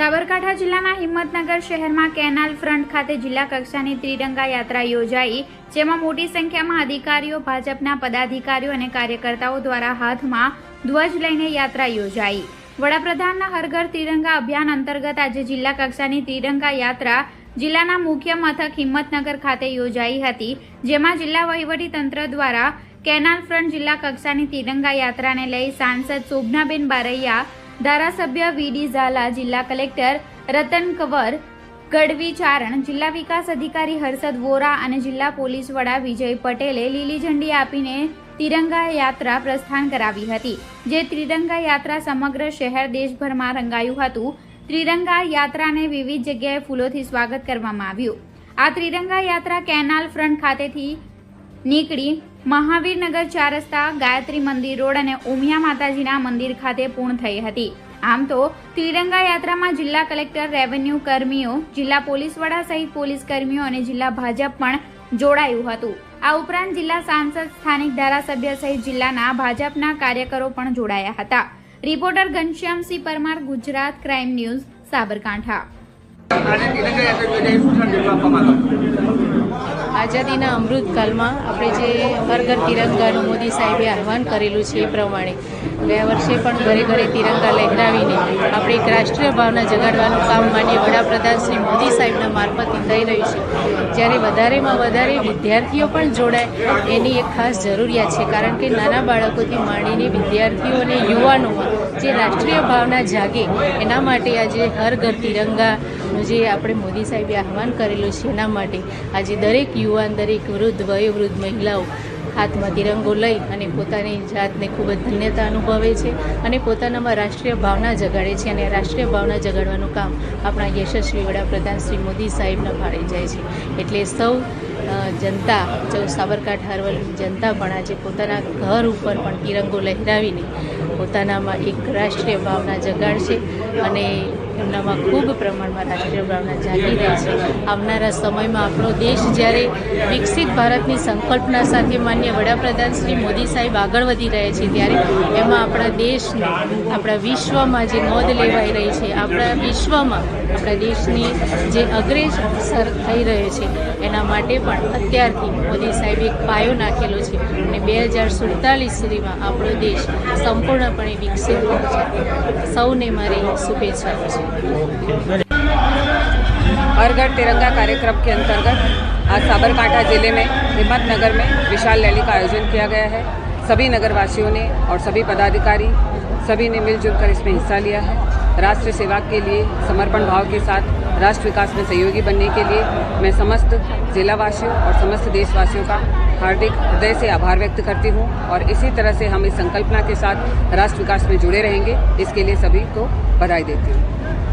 સાબરકાંઠા જિલ્લાના હિંમતનગર શહેરમાં canal front ખાતે જિલ્લા કક્ષાની ત્રિરંગા યાત્રા યોજાઈ, જેમાં મોટી સંખ્યામાં અધિકારીઓ, ભાજપના પદાધિકારીઓ અને કાર્યકર્તાઓ દ્વારા હાથમાં ધ્વજ લઈને યાત્રા યોજાઈ. વડાપ્રધાનના હરઘર ત્રિરંગા અભિયાન અંતર્ગત આજે જિલ્લા કક્ષાની ત્રિરંગા યાત્રા જિલ્લાના મુખ્ય મથક હિંમતનગર ખાતે યોજાઈ હતી, જેમાં જિલ્લા વહીવટી તંત્ર દ્વારા કેનાલ ફ્રન્ટ જિલ્લા કક્ષાની તિરંગા યાત્રાને લઈ સાંસદ શોભનાબેન બારૈયા ધારાસભ્ય વીડી ઝાલા, જિલ્લા કલેક્ટર રતન કંવર, ગઢવી ચારણ, જિલ્લા વિકાસ અધિકારી હર્ષદ વોરા અને જિલ્લા પોલીસ વડા વિજય પટેલે લીલી ઝંડી આપીને તિરંગા યાત્રા પ્રસ્થાન કરાવી હતી, જે ત્રિરંગા યાત્રા સમગ્ર શહેર દેશભરમાં રંગાયું હતું. ત્રિરંગા યાત્રાને વિવિધ જગ્યાએ ફૂલોથી સ્વાગત કરવામાં આવ્યું. આ ત્રિરંગા યાત્રા કેનાલ ફ્રન્ટ ખાતેથી નીકળી મહાવીરનગર ચાર રસ્તા, ગાયત્રી મંદિર રોડ અને ઉમિયા માતાજીના મંદિર ખાતે પૂર્ણ થઈ હતી. આમ તો ત્રિરંગા યાત્રામાં જિલ્લા કલેક્ટર, રેવન્યુ કર્મીઓ, જિલ્લા પોલીસ વડા સહિત પોલીસ કર્મીઓ અને જિલ્લા ભાજપ પણ જોડાયું હતું. આ ઉપરાંત જિલ્લા સાંસદ, સ્થાનિક ધારાસભ્ય સહિત જિલ્લાના ભાજપના કાર્યકરો પણ જોડાયા હતા. Reporter Ghanshyamsinh Parmar, Gujarat crime news, Sabarkantha. આઝાદીના અમૃતકાલમાં આપણે જે હર ઘર તિરંગાનું મોદી સાહેબે આહવાન કરેલું છે એ પ્રમાણે ગયા વર્ષે પણ ઘરે ઘરે તિરંગા લહેરાવીને આપણે એક રાષ્ટ્રીય ભાવના જગાડવાનું કામ માન્ય વડાપ્રધાન શ્રી મોદી સાહેબના મારફતે થઈ રહ્યું છે. જ્યારે વધારેમાં વધારે વિદ્યાર્થીઓ પણ જોડાય, એની એક ખાસ જરૂરિયાત છે. કારણ કે નાના બાળકોથી માંડીને વિદ્યાર્થીઓ અને યુવાનોમાં જે રાષ્ટ્રીય ભાવના જાગે, એના માટે આજે હર ઘર તિરંગાનું જે આપણે મોદી સાહેબે આહવાન કરેલું છે, એના માટે આજે દરેક યુવાન, દરેક વૃદ્ધ, વયોવૃદ્ધ મહિલાઓ હાથમાં તિરંગો લઈ અને પોતાની જાતને ખૂબ જ ધન્યતા અનુભવે છે અને પોતાનામાં રાષ્ટ્રીય ભાવના જગાડે છે અને રાષ્ટ્રીય ભાવના જગાડવાનું કામ આપણા યશસ્વી વડાપ્રધાન શ્રી મોદી સાહેબના ભાડે જાય છે. એટલે સૌ જનતા જો સાબરકાંઠા હરવલ જનતા પણ આજે પોતાના ઘર ઉપર પણ તિરંગો લહેરાવીને પોતાનામાં એક રાષ્ટ્રીય ભાવના જગાડશે અને એમનામાં ખૂબ પ્રમાણમાં રાષ્ટ્રીય ભાવના જાગી રહી છે. આવનારા સમયમાં આપણો દેશ જ્યારે વિકસિત ભારતની સંકલ્પના સાથે માન્ય વડાપ્રધાન શ્રી મોદી સાહેબ આગળ વધી રહ્યા છે, ત્યારે એમાં આપણા દેશને, આપણા વિશ્વમાં જે નોંધ લેવાઈ રહી છે, આપણા વિશ્વમાં આપણા દેશની જે અગ્રેસર થઈ રહ્યો છે, એના માટે પણ અત્યારથી મોદી સાહેબે એક પાયો નાખેલો છે અને બે હજાર સુડતાલીસ સુધીમાં આપણો દેશ સંપૂર્ણપણે વિકસિત છે. સૌને મારી શુભેચ્છાઓ છે. हर घर तिरंगा कार्यक्रम के अंतर्गत आज साबरकांठा ज़िले में हिम्मत नगर में विशाल रैली का आयोजन किया गया है। सभी नगरवासियों ने और सभी पदाधिकारी, सभी ने मिलजुल कर इसमें हिस्सा लिया है। राष्ट्र सेवा के लिए, समर्पण भाव के साथ राष्ट्र विकास में सहयोगी बनने के लिए मैं समस्त जिलावासियों और समस्त देशवासियों का हार्दिक हृदय से आभार व्यक्त करती हूँ और इसी तरह से हम इस संकल्पना के साथ राष्ट्र विकास में जुड़े रहेंगे। इसके लिए सभी को बधाई देती हूँ।